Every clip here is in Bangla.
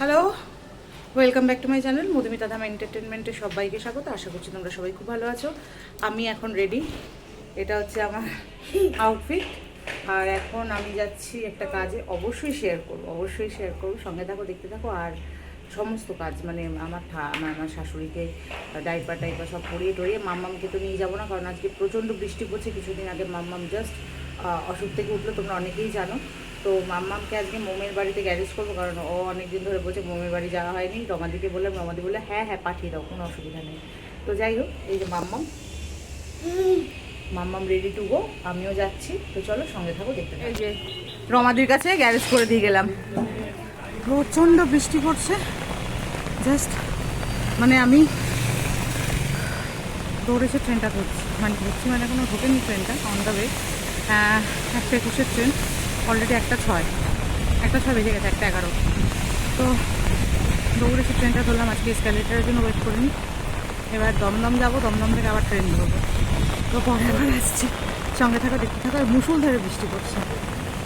Hello welcome back to my channel Madhumita Dham এন্টারটেনমেন্টে সবাইকে স্বাগত। আশা করছি তোমরা সবাই খুব ভালো আছো। আমি এখন রেডি এটা হচ্ছে আমার আউটফিট আর এখন আমি যাচ্ছি একটা কাজে। অবশ্যই শেয়ার করব, অবশ্যই শেয়ার করব। সঙ্গে থাকো, দেখতে থাকো। আর সমস্ত কাজ মানে আমার আমার আমার শাশুড়িকে ডাইপার টাইপার সব পরিয়ে টরিয়ে মাম্মামকে তো নিয়ে যাব না, কারণ আজকে প্রচণ্ড বৃষ্টি পড়ছে। কিছুদিন আগে মাম্মাম জাস্ট অসুখ থেকে উঠল, তোমরা অনেকেই জানো। তো মাম্মামকে আজকে মোমের বাড়িতে গ্যারেজ করব কারণ ও অনেক দিন ধরে বলছে মোমের বাড়ি যাওয়া হয়নি। রমাদিকে বললাম রমাদি বললে হ্যাঁ হ্যাঁ পাঠিয়ে দাও কোনো অসুবিধা নেই। তো যাই হোক এই যে মাম্মাম। মাম্মাম রেডি টু গো আমিও যাচ্ছি। তো চলো সঙ্গে থাকো দেখতে এই যে রমাদির কাছে গ্যারেজ করে দিয়ে গেলাম। প্রচণ্ড বৃষ্টি পড়ছে। জাস্ট মানে আমি দৌড়েছে ট্রেনটা ধরছি। মানে ধরছি মানে এখনও ঢোকেনি ট্রেনটা অন দ্য ওয়ে একটা একুশের ট্রেন অলরেডি একটা ছয়। একটা ছয় বেজে গেছে, একটা এগারো। তো দৌড়েছে ট্রেনটা ধরলাম, আজকে স্ক্যালেটারের জন্য ওয়েট করিনি। এবার দমদম যাব, দমদম থেকে আবার ট্রেন ধরবো। তো পরে আবার আসছি। সঙ্গে থাকা, দেখতে থাকা মুসুল ধরে বৃষ্টি পড়ছে।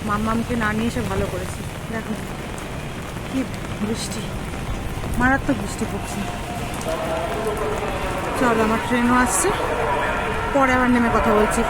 মাম্মামকে না নিয়ে এসে ভালো করেছি। দেখো কি বৃষ্টি। মারাত্মক বৃষ্টি পড়ছে। চলো, আমার ট্রেনও আসছে। পরে আবার নেমে কথা বলছি।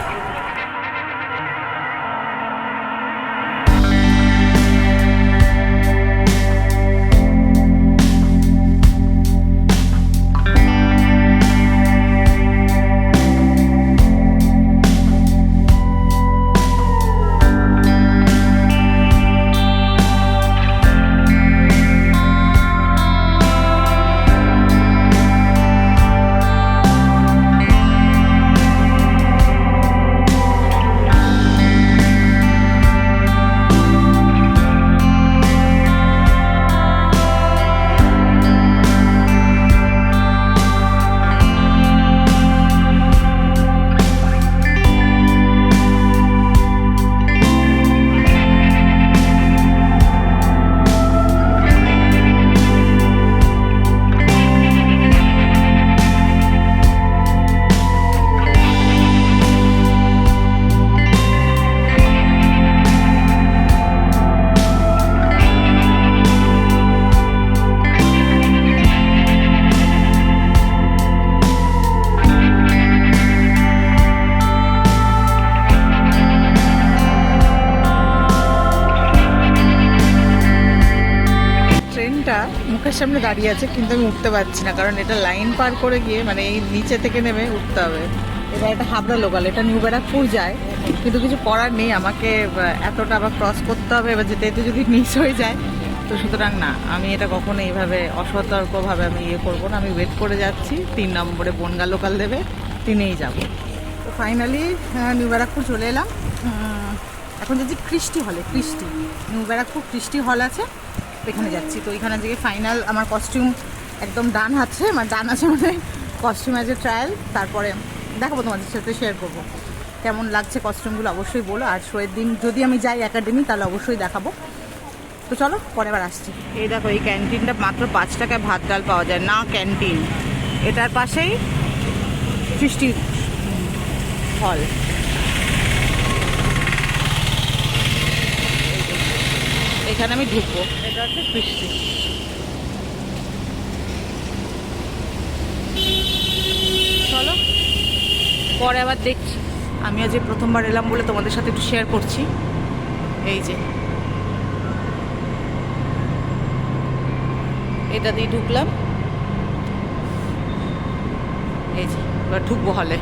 ট্রেনটা মুখের সামনে দাঁড়িয়ে আছে, কিন্তু আমি উঠতে পারছি না, কারণ এটা লাইন পার করে গিয়ে মানে এই নিচে থেকে নেমে উঠতে হবে। এবার এটা হাবড়া লোকাল, এটা নিউ ব্যারাকপুর যায়, কিন্তু কিছু করার নেই, আমাকে এতটা আবার ক্রস করতে হবে, এবার যেতে যেতে যদি মিস হয়ে যায়, তো সুতরাং না, আমি এটা কখনো এইভাবে অসতর্কভাবে আমি ইয়ে করব না, আমি ওয়েট করে যাচ্ছি, তিন নম্বরে বনগা লোকাল দেবে, তিনেই যাব। তো ফাইনালি নিউ ব্যারাকপুর চলে এলাম এখন যাচ্ছি কৃষ্টি হলে কৃষ্টি, নিউ ব্যারাকপুর কৃষ্টি হল আছে। এখানে যাচ্ছি। তো এখানে থেকে ফাইনাল আমার কস্টিউম একদম ডান আছে মানে ডান আছে মানে কস্টিউম আছে ট্রায়াল তারপরে দেখাবো তোমাদের সাথে শেয়ার করব। কেমন লাগছে কস্টিউমগুলো অবশ্যই বলো। আর শোয়ের দিন যদি আমি যাই একাডেমি তাহলে অবশ্যই দেখাবো। তো চলো, পরে আবার আসছি। এই দেখো, এই ক্যান্টিনটা মাত্র পাঁচ টাকায় ভাত ডাল পাওয়া যায়, না ক্যান্টিন এটার পাশেই সৃষ্টি হল এখানে আমি ঢুকবো। এটা হচ্ছে চলো, পরে আবার দেখছি। আমি আজ প্রথমবার এলাম বলে তোমাদের সাথে একটু শেয়ার করছি। এই যে। এটা দিয়ে ঢুকলাম। এই যে, এবার ঢুকবো হলে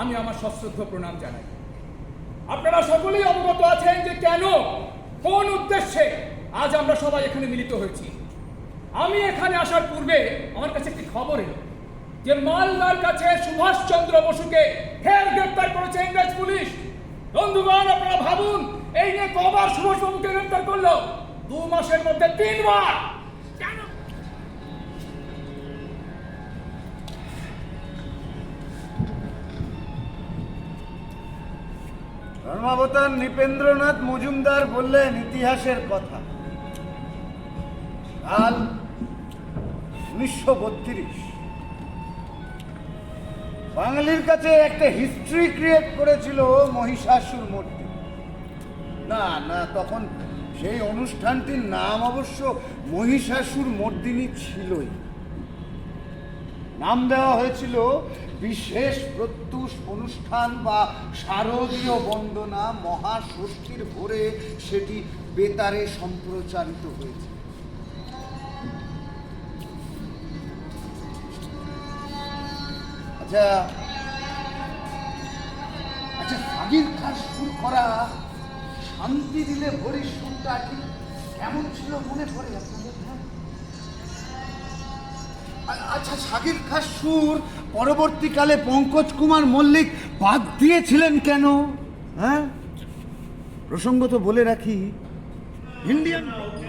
আমি আমার সশ্রদ্ধ প্রণাম জানাই। আপনারা সকলেই অবগত আছেন যে কেন, কোন উদ্দেশ্যে আজ আমরা সবাই এখানে মিলিত হয়েছি। আমি এখানে আসার পূর্বে আমার কাছে একটি খবর এলো যে মালদার কাছে সুভাষচন্দ্র বসুকে ফের গ্রেপ্তার করেছে ইংরেজ পুলিশ। বন্ধুগণ, আপনারা ভাবুন, এই নিয়ে কবার সুভাষবাবুকে গ্রেপ্তার করল, দু মাসের মধ্যে তিনবার ধর্মাবতার নৃপেন্দ্রনাথ মজুমদার বললেন ইতিহাসের কথা। কাল উনিশশো বত্রিশ। বাঙালির কাছে একটা হিস্ট্রি ক্রিয়েট করেছিল মহিষাসুর মূর্তি। না না, তখন সেই অনুষ্ঠানটির নাম অবশ্য মহিষাসুর মর্দিনী ছিলই। নাম দেওয়া হয়েছিল বিশেষ প্রত্যুষ অনুষ্ঠান বা শারদীয় বন্দনা মহাষষ্ঠীর ভোরে সেটি বেতারে সম্প্রচারিত হয়েছে। আচ্ছা আচ্ছা সাগির কাজ সুর করা, শান্তি দিলে ভরির সুরটা ঠিক কেমন ছিল মনে পড়ে আপনাদের? আচ্ছা সাগির খাস সুর পরবর্তীকালে পঙ্কজ কুমার মল্লিক বাদ দিয়েছিলেন কেন? হ্যাঁ? প্রসঙ্গত বলে রাখি। ইন্ডিয়ান না, হচ্ছে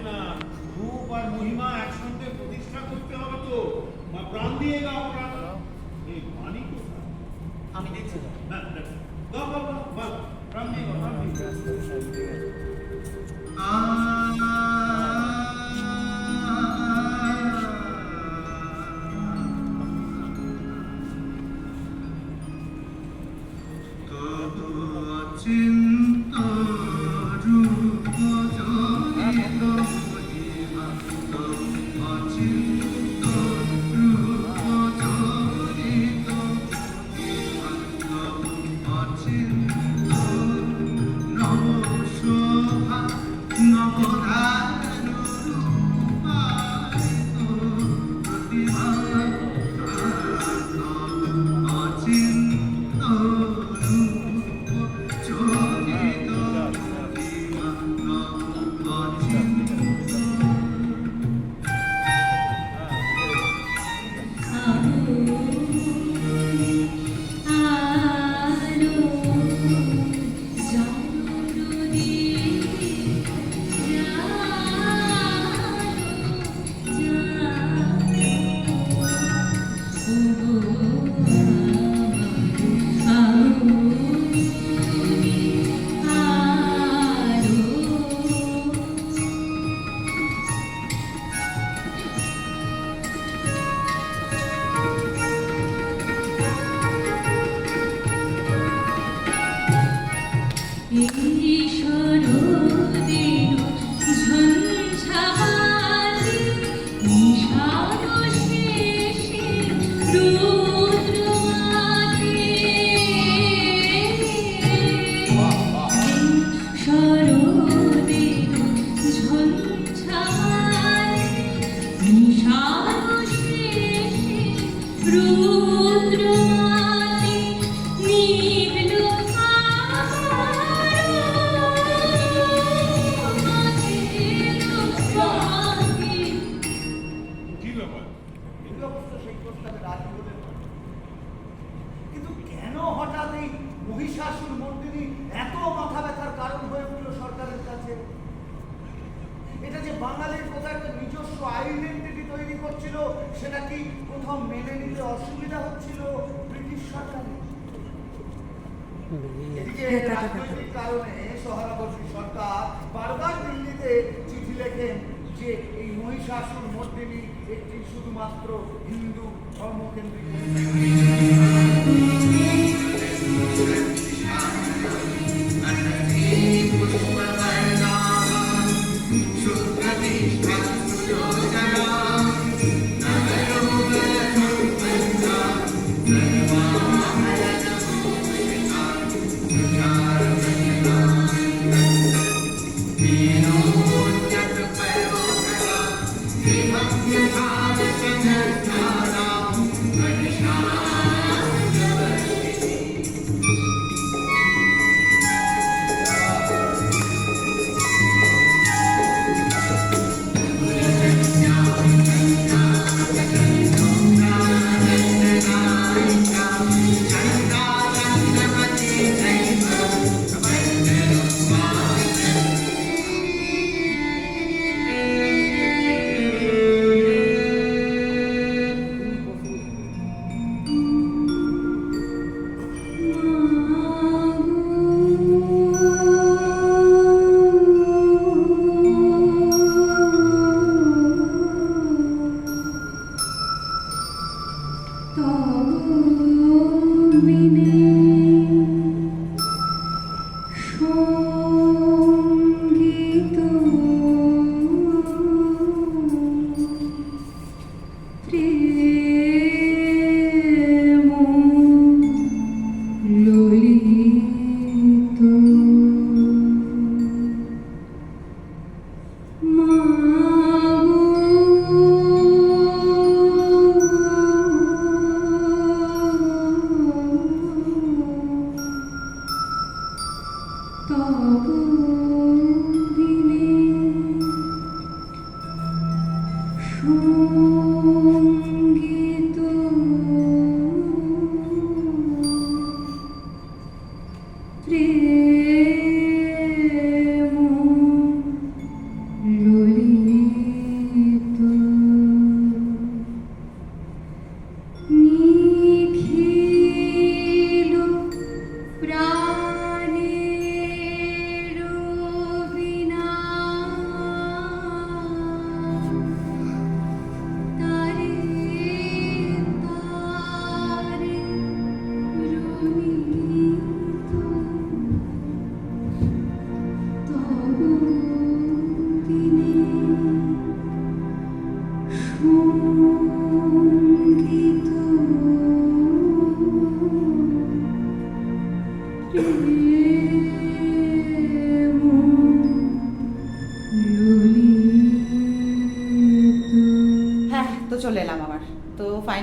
আইডেন্টিটি তৈরি করছিল সেটা কি কোথাও মেনে নিতে অসুবিধা হচ্ছিল ব্রিটিশ সরকারের? রাজনৈতিক কারণে সরকার বারবার দিল্লিতে চিঠি লেখেন যে এই মহিষাসুর মর্দিনী একটি শুধুমাত্র হিন্দু ধর্মকেন্দ্রিক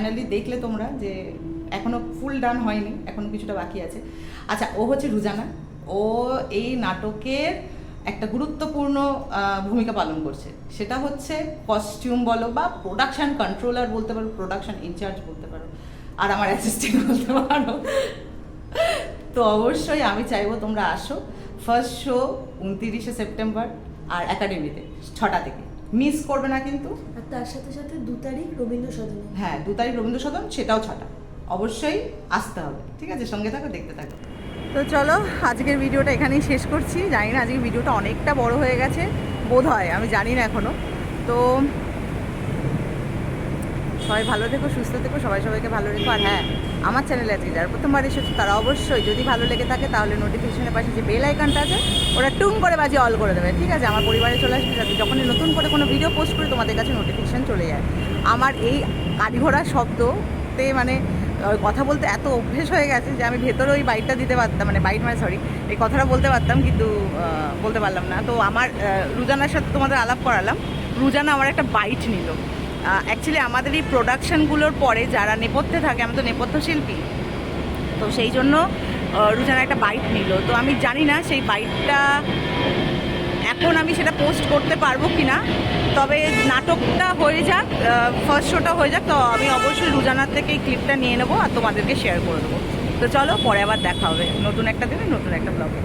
ফাইনালি দেখলে তোমরা যে এখনও ফুল ডান হয়নি, এখনও কিছুটা বাকি আছে। আচ্ছা ও হচ্ছে রুজানা। ও এই নাটকের একটা গুরুত্বপূর্ণ ভূমিকা পালন করছে। সেটা হচ্ছে কস্টিউম বলো বা প্রোডাকশন কন্ট্রোলার বলতে পারো প্রোডাকশন ইনচার্জ বলতে পারো। আর আমার অ্যাসিস্ট্যান্ট বলতে পারো। তো অবশ্যই আমি চাইব তোমরা আসো। ফার্স্ট শো উনতিরিশে সেপ্টেম্বর আর একাডেমিতে ছটা থেকে। মিস করবে না কিন্তু। আর তার সাথে সাথে দু তারিখ রবীন্দ্র সদন হ্যাঁ দু তারিখ রবীন্দ্র সদন সেটাও ছটা। অবশ্যই আসতে হবে ঠিক আছে? সঙ্গে থাকো দেখতে থাকো। তো চলো আজকের ভিডিওটা এখানেই শেষ করছি। জানি না আজকের ভিডিওটা অনেকটা বড় হয়ে গেছে। বোধ হয় আমি জানি না এখনও তো সবাই ভালো থেকো, সুস্থ থেকো, সবাই সবাইকে ভালো রেখো। আর হ্যাঁ আমার চ্যানেলে আজকে যারা প্রথমবার এসেছ, তারা অবশ্যই যদি ভালো লেগে থাকে, তাহলে নোটিফিকেশনের পাশে যে বেল আইকনটা আছে, ওরা টুং করে বাজিয়ে অল করে দেবে, ঠিক আছে? আমার পরিবারে চলে আসবে, যাতে যখনই নতুন করে কোনো ভিডিও পোস্ট করি, তোমাদের কাছে নোটিফিকেশান চলে যায়। আমার এই কাঠঘোড়া শব্দতে মানে কথা বলতে এত অভ্যেস হয়ে গেছে যে আমি ভেতরে ওই বাইকটা দিতে পারতাম মানে বাইক মানে সরি এই কথাটা বলতে পারতাম, কিন্তু বলতে পারলাম না। তো আমার রুজানার সাথে তোমাদের আলাপ করালাম। রুজানা আমার একটা বাইট নিল। অ্যাকচুয়ালি আমাদের এই প্রোডাকশানগুলোর পরে যারা নেপথ্যে থাকে আমি তো নেপথ্য শিল্পী তো সেই জন্য রুজানা একটা বাইট নিল। তো আমি জানি না সেই বাইটটা এখন আমি সেটা পোস্ট করতে পারব কি না তবে নাটকটা হয়ে যাক ফার্স্ট শোটা হয়ে যাক। তো আমি অবশ্যই রুজানার থেকে এই ক্লিপটা নিয়ে নেব আর তোমাদেরকে শেয়ার করে দেবো। তো চলো, পরে আবার দেখা হবে। নতুন একটা দিনে, নতুন একটা ব্লগে